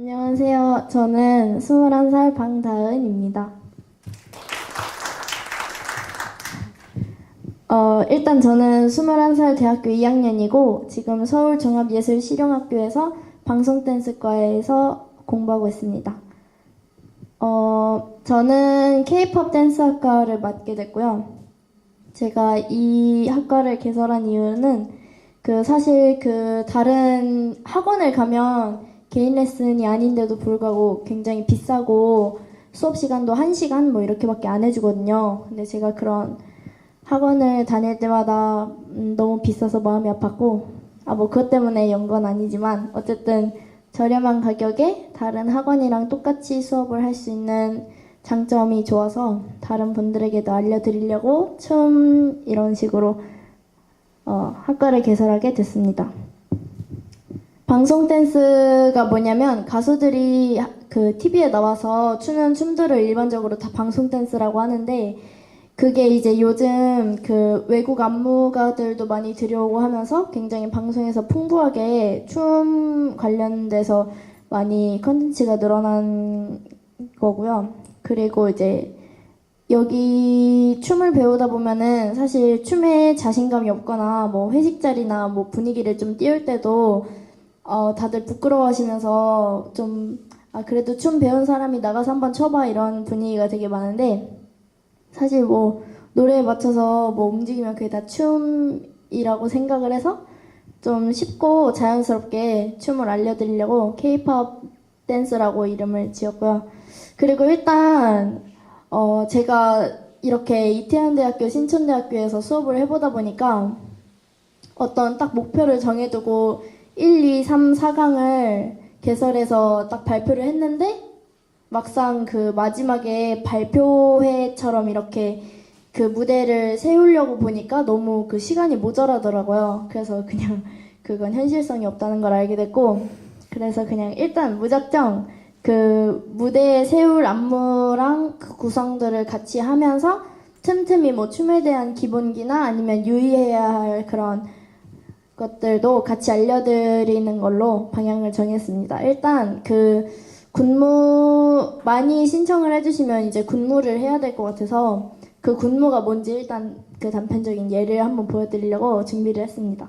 안녕하세요. 저는 21살 방다은입니다. 어, 일단 저는 21살 대학교 2학년이고 지금 서울종합예술실용학교에서 방송댄스과에서 공부하고 있습니다. 어, 저는 K-pop 댄스 학과를 맡게 됐고요. 제가 이 학과를 개설한 이유는 그 사실 그 다른 학원을 가면 개인 레슨이 아닌데도 불구하고 굉장히 비싸고 수업 시간도 1시간 뭐 이렇게밖에 안 해주거든요. 근데 제가 그런 학원을 다닐 때마다 음, 너무 비싸서 마음이 아팠고 아 뭐 그것 때문에 연 건 아니지만 어쨌든 저렴한 가격에 다른 학원이랑 똑같이 수업을 할 수 있는 장점이 좋아서 다른 분들에게도 알려드리려고 처음 이런 식으로 어, 학과를 개설하게 됐습니다. 방송 댄스가 뭐냐면 가수들이 그 TV에 나와서 추는 춤들을 일반적으로 다 방송 댄스라고 하는데 그게 이제 요즘 그 외국 안무가들도 많이 들여오고 하면서 굉장히 방송에서 풍부하게 춤 관련돼서 많이 컨텐츠가 늘어난 거고요. 그리고 이제 여기 춤을 배우다 보면은 사실 춤에 자신감이 없거나 뭐 회식 자리나 뭐 분위기를 좀 띄울 때도 어 다들 부끄러워하시면서 좀 아 그래도 춤 배운 사람이 나가서 한번 쳐봐 이런 분위기가 되게 많은데 사실 뭐 노래에 맞춰서 뭐 움직이면 그게 다 춤이라고 생각을 해서 좀 쉽고 자연스럽게 춤을 알려드리려고 K-pop 댄스라고 이름을 지었고요. 그리고 일단 어 제가 이렇게 이태원대학교 신촌대학교에서 수업을 해보다 보니까 어떤 딱 목표를 정해두고 1, 2, 3, 4강을 개설해서 딱 발표를 했는데 막상 그 마지막에 발표회처럼 이렇게 그 무대를 세우려고 보니까 너무 그 시간이 모자라더라고요. 그래서 그냥 그건 현실성이 없다는 걸 알게 됐고, 그래서 그냥 일단 무작정 그 무대에 세울 안무랑 그 구성들을 같이 하면서 틈틈이 뭐 춤에 대한 기본기나 아니면 유의해야 할 그런 것들도 같이 알려드리는 걸로 방향을 정했습니다. 일단 그 군무 많이 신청을 해주시면 이제 군무를 해야 될 것 같아서 그 군무가 뭔지 일단 그 단편적인 예를 한번 보여드리려고 준비를 했습니다.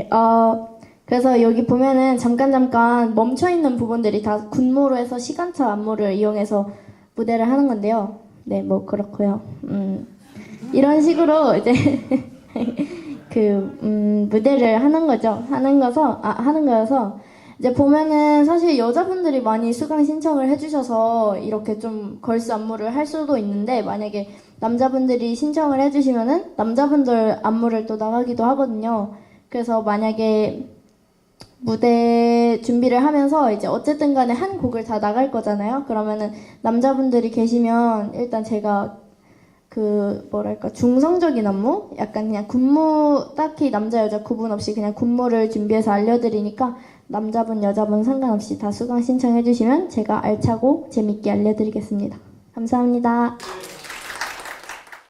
네, 어, 그래서 여기 보면은 잠깐 잠깐 멈춰 있는 부분들이 다 군무로 해서 시간차 안무를 이용해서 무대를 하는 건데요. 네, 뭐 그렇고요. 음, 이런 식으로 이제 그 음, 무대를 하는 거죠. 하는 거서 아 하는 거여서 이제 보면은 사실 여자분들이 많이 수강 신청을 해주셔서 이렇게 좀 걸스 안무를 할 수도 있는데 만약에 남자분들이 신청을 해주시면은 남자분들 안무를 또 나가기도 하거든요. 그래서 만약에 무대 준비를 하면서 이제 어쨌든 간에 한 곡을 다 나갈 거잖아요. 그러면은 남자분들이 계시면 일단 제가 그 뭐랄까 중성적인 안무? 약간 그냥 군무 딱히 남자 여자 구분 없이 그냥 군무를 준비해서 알려드리니까 남자분 여자분 상관없이 다 수강 신청해 주시면 제가 알차고 재밌게 알려드리겠습니다. 감사합니다.